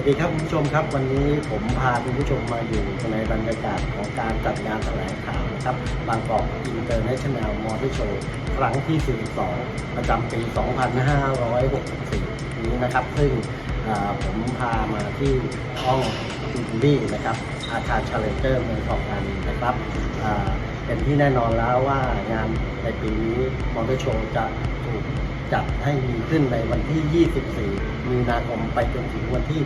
วัสดีครับคุณผู้ชมครับ วันนี้ผมพาคุณผู้ชมมาอยู่ในบรรยากาศของการจัดงานแถลงข่าวนะครับบางกอกอินเตอร์เนชั่นแนลมอเตอร์โชว์ครั้งที่ 42 ประจำปี 2564 นี้นะครับ ซึ่งผมพามาที่ห้องจูนดี้นะครับ อาคารชาเลนเจอร์เมืองทองธานีนะครับเป็นที่แน่นอนแล้วว่างานในปีนี้มอเตอร์โชว์จะ จัดให้มีขึ้นในวันที่ 24 มีนาคมไปจนถึงวันที่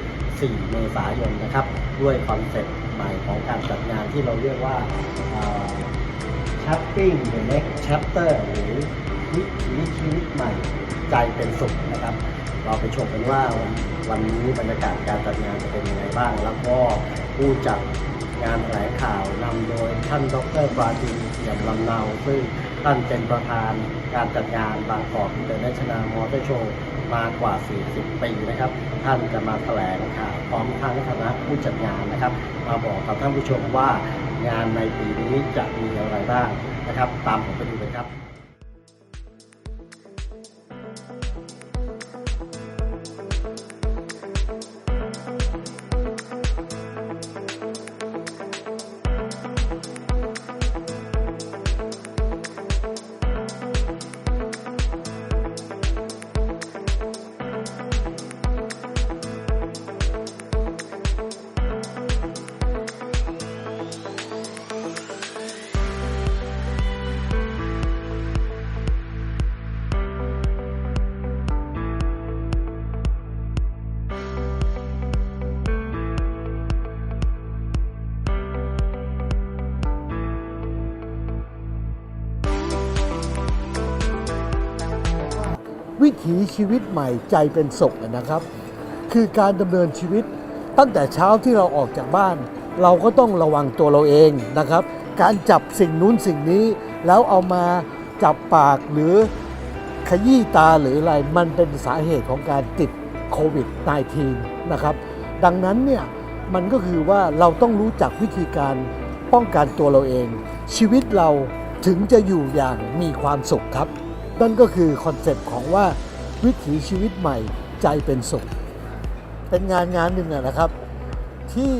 4 เมษายนนะครับ ด้วยคอนเซ็ปต์ใหม่ของการจัดงานที่เราเรียกว่าชัปปิ้ง the next chapter หรือวิถีชีวิตใหม่ใจเป็นสุขนะครับ เราไปชมกันว่าวันวันนี้บรรยากาศการจัดงานจะเป็นยังไงบ้าง แล้วก็ผู้จัด งานแถลงข่าวนำโดยท่านดรฟาดินเอี่ยมลำเนา ซึ่งท่านเป็นประธานการจัดงานบางกอกอินเตอร์เนชั่นแนลมอเตอร์โชว์มากว่า 40 ปีนะครับ ท่านจะมาแถลงข่าวพร้อมทั้งคณะผู้จัดงานนะครับ มาบอกกับท่านผู้ชมว่างานในปีนี้จะมีอะไรบ้างนะครับ ตามผมไปดูเลยครับ วิถีชีวิตใหม่ใจเป็นสุขนะครับ คือการดำเนินชีวิต ตั้งแต่เช้าที่เราออกจากบ้าน เราก็ต้องระวังตัวเราเองนะครับ การจับสิ่งนู้นสิ่งนี้แล้วเอามาจับปากหรือขยี้ตาหรืออะไรมันเป็นสาเหตุของการติดโควิด -19 นะครับ ดังนั้นเนี่ยมันก็คือว่าเราต้องรู้จักวิธีการป้องกันตัวเราเอง ชีวิตเราถึงจะอยู่อย่างมีความสุขครับ นั่นก็คือคอนเซปต์ของว่าวิถีชีวิตใหม่ใจเป็นสุข เป็นงานงานหนึ่งนะครับ ที่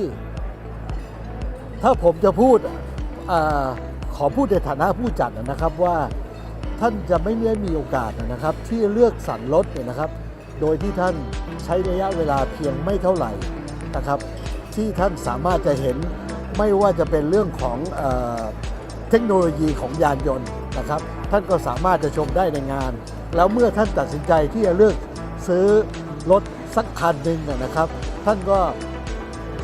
ถ้าผมจะพูดอขอพูดในฐานะผู้จัดนะครับว่าท่านจะไม่ได้มีโอกาสนะครับ ที่เลือกสรรรถเนี่ยนะครับ โดยที่ท่านใช้ระยะเวลาเพียงไม่เท่าไหร่นะครับ ที่ท่านสามารถจะเห็นไม่ว่าจะเป็นเรื่องของ เทคโนโลยีของยานยนต์นะครับ ท่านก็สามารถจะชมได้ในงาน แล้วเมื่อท่านตัดสินใจที่จะเลือกซื้อรถสักคันหนึ่งนะนะครับ ท่านก็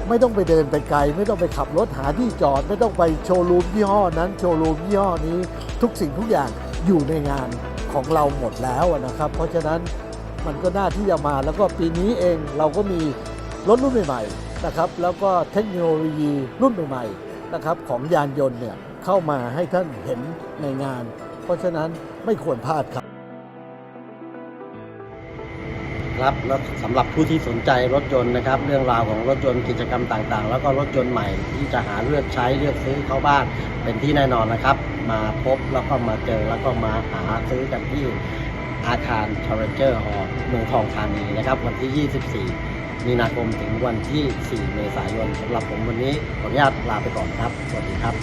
ไม่ต้องไปเดินไปไกล ไม่ต้องไปขับรถหาที่จอด ไม่ต้องไปโชว์รูมยี่ห้อนั้นโชว์รูมยี่ห้อนี้ทุกสิ่งทุกอย่างอยู่ในงานของเราหมดแล้วนะครับ เพราะฉะนั้นมันก็น่าที่จะมาแล้วก็ปีนี้เองเราก็มีรถรุ่นใหม่ๆนะครับแล้วก็เทคโนโลยีรุ่นใหม่ๆนะครับของยานยนต์เนี่ย เข้ามาให้ท่านเห็นในงาน เพราะฉะนั้นไม่ควรพลาดครับ ครับแล้วสำหรับผู้ที่สนใจรถยนต์นะครับ เรื่องราวของรถยนต์กิจกรรมต่างๆ แล้วก็รถยนต์ใหม่ที่จะหาเลือกใช้เลือกซื้อเข้าบ้านเป็นที่แน่นอนนะครับ มาพบแล้วก็มาเจอแล้วก็มาหาซื้อกันที่อาคาร Challenger Hall เมืองทองธานีนะครับ วันที่ 24 มีนาคมถึงวันที่ 4 เมษายนสำหรับผมวันนี้ขออนุญาตลาไปก่อนครับ สวัสดีครับ